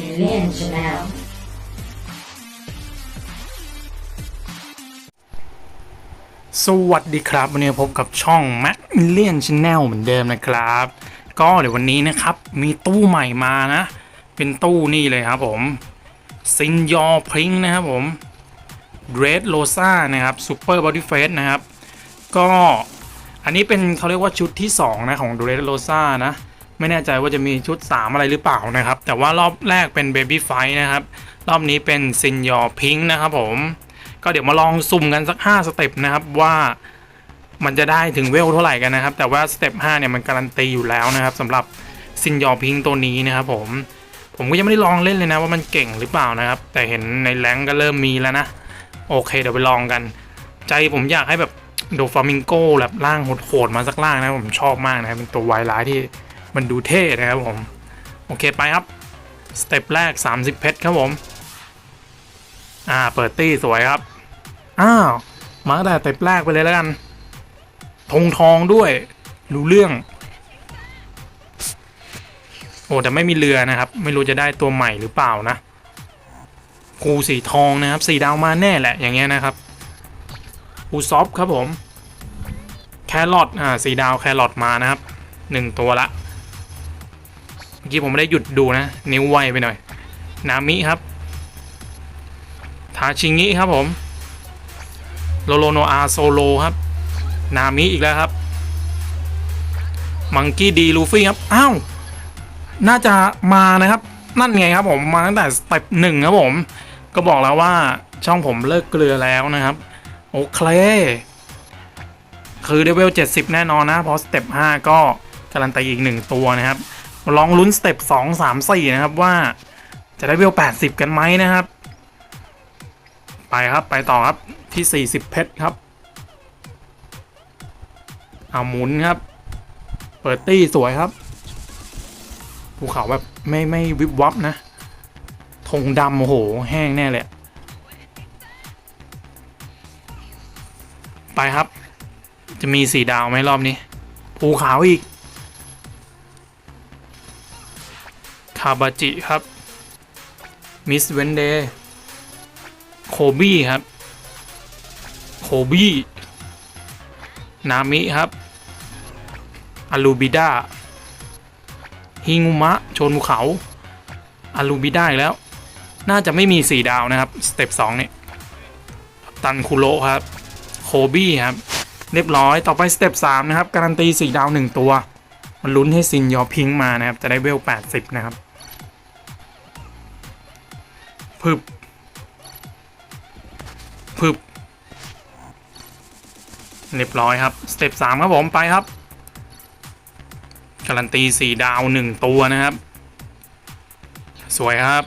Million Chanel. สวัสดีครับวันนี้พบกับช่อง Mac Million Channel เหมือนเดิมนะครับ ก็เดี๋ยววันนี้นะครับ มีตู้ใหม่มานะ เป็นตู้นี่เลยครับผมซินยอพริงนะครับผม Red Rosa นะครับ Super Body Face นะครับ ก็อันนี้เป็นเขาเรียกว่าชุดที่ 2 นะ ของ Red Rosa นะ ไม่แน่ใจว่าจะมีชุด 3 อะไรหรือเปล่านะครับ แต่ว่ารอบแรกเป็น Baby Fight นะครับ รอบนี้เป็นซินยอพิงนะครับผม ก็เดี๋ยวมาลองสุ่มกันสัก 5 สเต็ปนะครับว่ามันจะได้ถึงเวลเท่าไหร่กันนะครับ แต่ว่าสเต็ป5เนี่ยมันการันตีอยู่แล้วนะครับสำหรับซินยอพิงตัวนี้นะครับผมผมก็ยังไม่ได้ลองเล่นเลยนะว่ามันเก่งหรือเปล่านะครับ แต่เห็นในแรงก็เริ่มมีแล้วนะ โอเคเดี๋ยวไปลองกัน ใจผมอยากให้แบบโดฟามิงโก้แบบร่างโหดๆมาสักร่างนะผมชอบมากนะครับเป็นตัววายร้ายที่ มันดูเท่นะครับผม โอเคไปครับ สเต็ปแรก 30 เพชรครับผม อ่า เปิดตี้สวยครับ อ้าว มาแต่สเต็ปแรกไปเลยแล้วกันธงทองด้วย รู้เรื่อง โอ้แต่ไม่มีเรือนะครับ ไม่รู้จะได้ตัวใหม่หรือเปล่านะภูสีทองนะครับสีดาวมาแน่แหละอย่างเงี้ยนะครับภูซอฟครับผม แครอทอ่าสีดาวแครอทมานะครับหนึ่งตัวละ มื่อกี้ผมไม่ได้หยุดดูนะ นิ้วไวไปหน่อย นามิครับ ทาชิงิครับผม โลโลโนอาโซโลครับ นามิอีกแล้วครับ มังกี้ดีลูฟี่ครับ อ้าว น่าจะมานะครับ นั่นไงครับผมมาตั้งแต่สเต็ปหนึ่งครับผม ก็บอกแล้วว่าช่องผมเลิกเกลือแล้วนะครับ โอเค คือเลเวล70 แน่นอนนะ เพราะสเต็ป5ก็การันตีอีกหนึ่งตัวนะครับ ลองลุ้นสเต็ป2 3 4นะครับว่าจะได้เวล80กันไหมนะครับ ไปครับไปต่อครับที่40เพชรครับ เอาหมุนครับ เปิดตี้สวยครับ ภูเขาแบบไม่ไม่วิบวับนะธงดำโอ้โห แห้งแน่เลยไปครับ จะมีสีดาวไหมรอบนี้ ภูเขาอีก คาบาจิครับ มิสเวนเดย์โคบี้ครับ โคบี้ นามิครับอาลูบิดาฮิงุมะ โชนภูเขาอาลูบิดาอีกแล้ว น่าจะไม่มีสีดาวนะครับ สเต็ปสองนี่ย ตันคุโระครับ โคบี้ครับ เรียบร้อย ต่อไปสเต็ปสามนะครับ การันตีสีดาวหนึ่งตัว มันลุ้นให้ซินยอพิงมานะครับ จะได้เวล 80 นะครับ พึบพึบเรียบร้อยครับ สเต็ปสามครับผมไปครับ การันตีสี่ดาวหนึ่งตัวนะครับ สวยครับ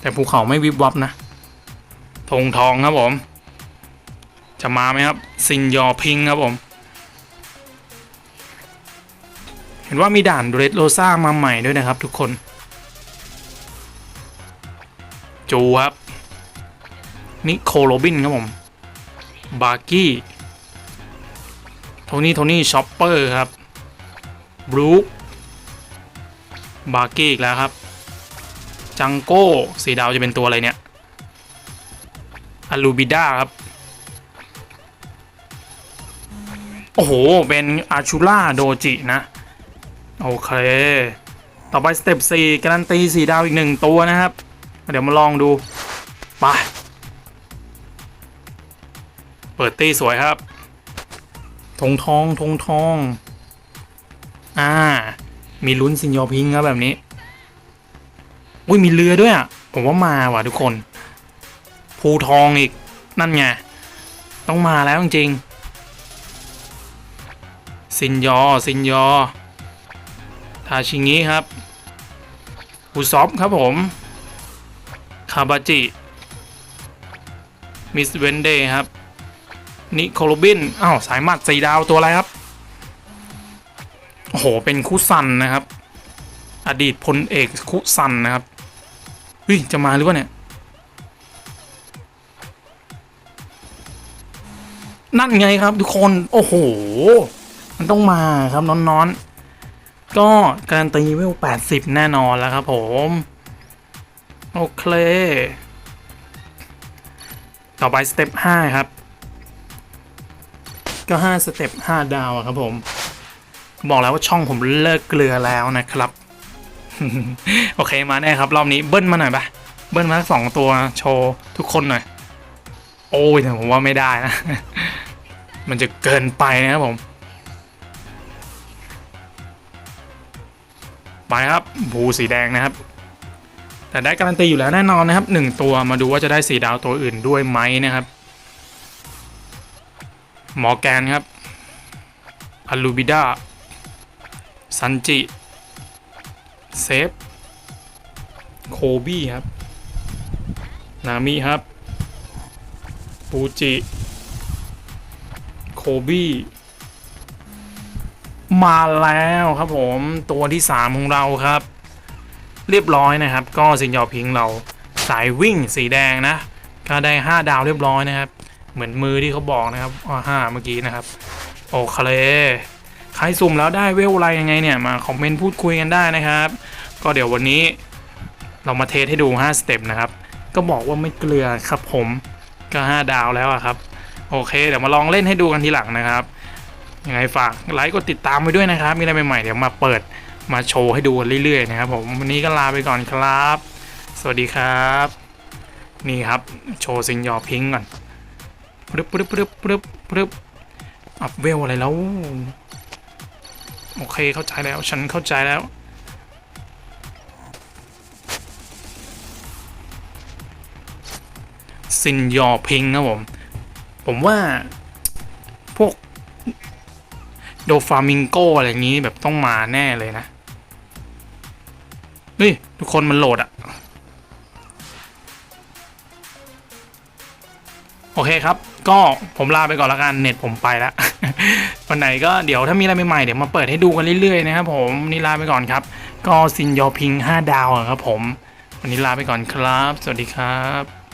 แต่ภูเขาไม่วิบวับนะธงทองครับผม จะมาไหมครับ ซินยอพิงครับผม เห็นว่ามีด่านเรดโรซ่ามาใหม่ด้วยนะครับทุกคน จูครับนิโคโรบินครับผม บาร์กี้ โทนี่ โทนี่ช็อปเปอร์ครับ บรูคบาร์กี้อีกแล้วครับ จังโก้ สีดาวจะเป็นตัวอะไรเนี่ยอาลูบิด้าครับ โอ้โห เป็นอาชูล่าโดจินะ โอเค ต่อไปสเต็ป4การันตีสีดาวอีกหนึ่งตัวนะครับ เดี๋ยวมาลองดูไปเปิดตีสวยครับธงทองธงทอง อ่า มีลุ้นซินยอพิงครับแบบนี้ อุ้ยมีเรือด้วยอะ ผมว่ามาว่ะทุกคน ภูทองอีก นั่นไง ต้องมาแล้วจริงๆซินยอ ซินยอ ทาชิงิครับอุซอฟครับผมาบาจิ มิสเวนเดย์ครับ นิโคลบิน อ้าว สายหมัดสีดาวตัวอะไรครับ โอ้โห เป็นคุซันนะครับ อดีตพลเอกคุซันนะครับเฮ้ยจะมาหรือเปล่าเนี่ย นั่นไงครับทุกคน โอ้โห มันต้องมาครับน้อนๆ ก็การนตีเวล80 แน่นอนแล้วครับผม โอเค ต่อไปสเต็ป5ครับ ก็ 5 สเต็ป5ดาวอะครับผม บอกแล้วว่าช่องผมเลิกเกลือแล้วนะครับ โอเคมาแน่ครับ รอบนี้เบิ้ลมาหน่อยปะเบิ้ลมาสองตัวโชว์ทุกคนหน่อย โอ้ยแต่ผมว่าไม่ได้นะ มันจะเกินไปนะครับผม ไปครับบูสีแดงนะครับ แต่ได้การันตีอยู่แล้วแน่นอนนะครับหนึ่งตัวมาดูว่าจะได้สีดาวตัวอื่นด้วยไหมนะครับ หมอแกนครับอลูบิดาซันจิเซฟโคบี้ครับ นามิครับฟูจิโคบี้มาแล้วครับผมตัวที่ 3 ของเราครับ เรียบร้อยนะครับ ก็สิงยอพิงเราสายวิ่งสีแดงนะก็ได้ 5 ดาวเรียบร้อยนะครับ เหมือนมือที่เขาบอกนะครับอ๋อห้าเมื่อกี้นะครับ โอเคใครสุ่มแล้วได้เวลอะไรยังไงเนี่ยมาคอมเมนต์พูดคุยกันได้นะครับ ก็เดี๋ยววันนี้เรามาเทสให้ดู 5 สเต็ปนะครับ ก็บอกว่าไม่เกลือครับผมก็ 5 ดาวแล้วครับ โอเค เดี๋ยวมาลองเล่นให้ดูกันทีหลังนะครับยังไงฝากไลค์กดติดตามไปด้วยนะครับ มีอะไรใหม่ๆ เดี๋ยวมาเปิด มาโชว์ให้ดูเรื่อยๆนะครับผมวันนี้ก็ลาไปก่อนครับ สวัสดีครับ นี่ครับโชว์ซิงยอพิงก่อนปึ๊บปึ๊บปึ๊บปึ๊บปึ๊บอัพเวลอะไรแล้ว โอเคเข้าใจแล้วฉันเข้าใจแล้วซินยอพิงครับผม ผมว่าพวก โดฟามิงโกอะไรอย่างนี้แบบต้องมาแน่เลยนะ เฮ้ย ทุกคนมันโหลดอะโอเคครับ ก็ผมลาไปก่อนละกันเน็ตผมไปแล้ว วันไหนก็เดี๋ยวถ้ามีอะไรใหม่ๆเดี๋ยวมาเปิดให้ดูกันเรื่อยๆนะครับผมนี่ลาไปก่อนครับ ก็ซินยอพิง 5 ดาวครับผม วันนี้ลาไปก่อนครับ สวัสดีครับ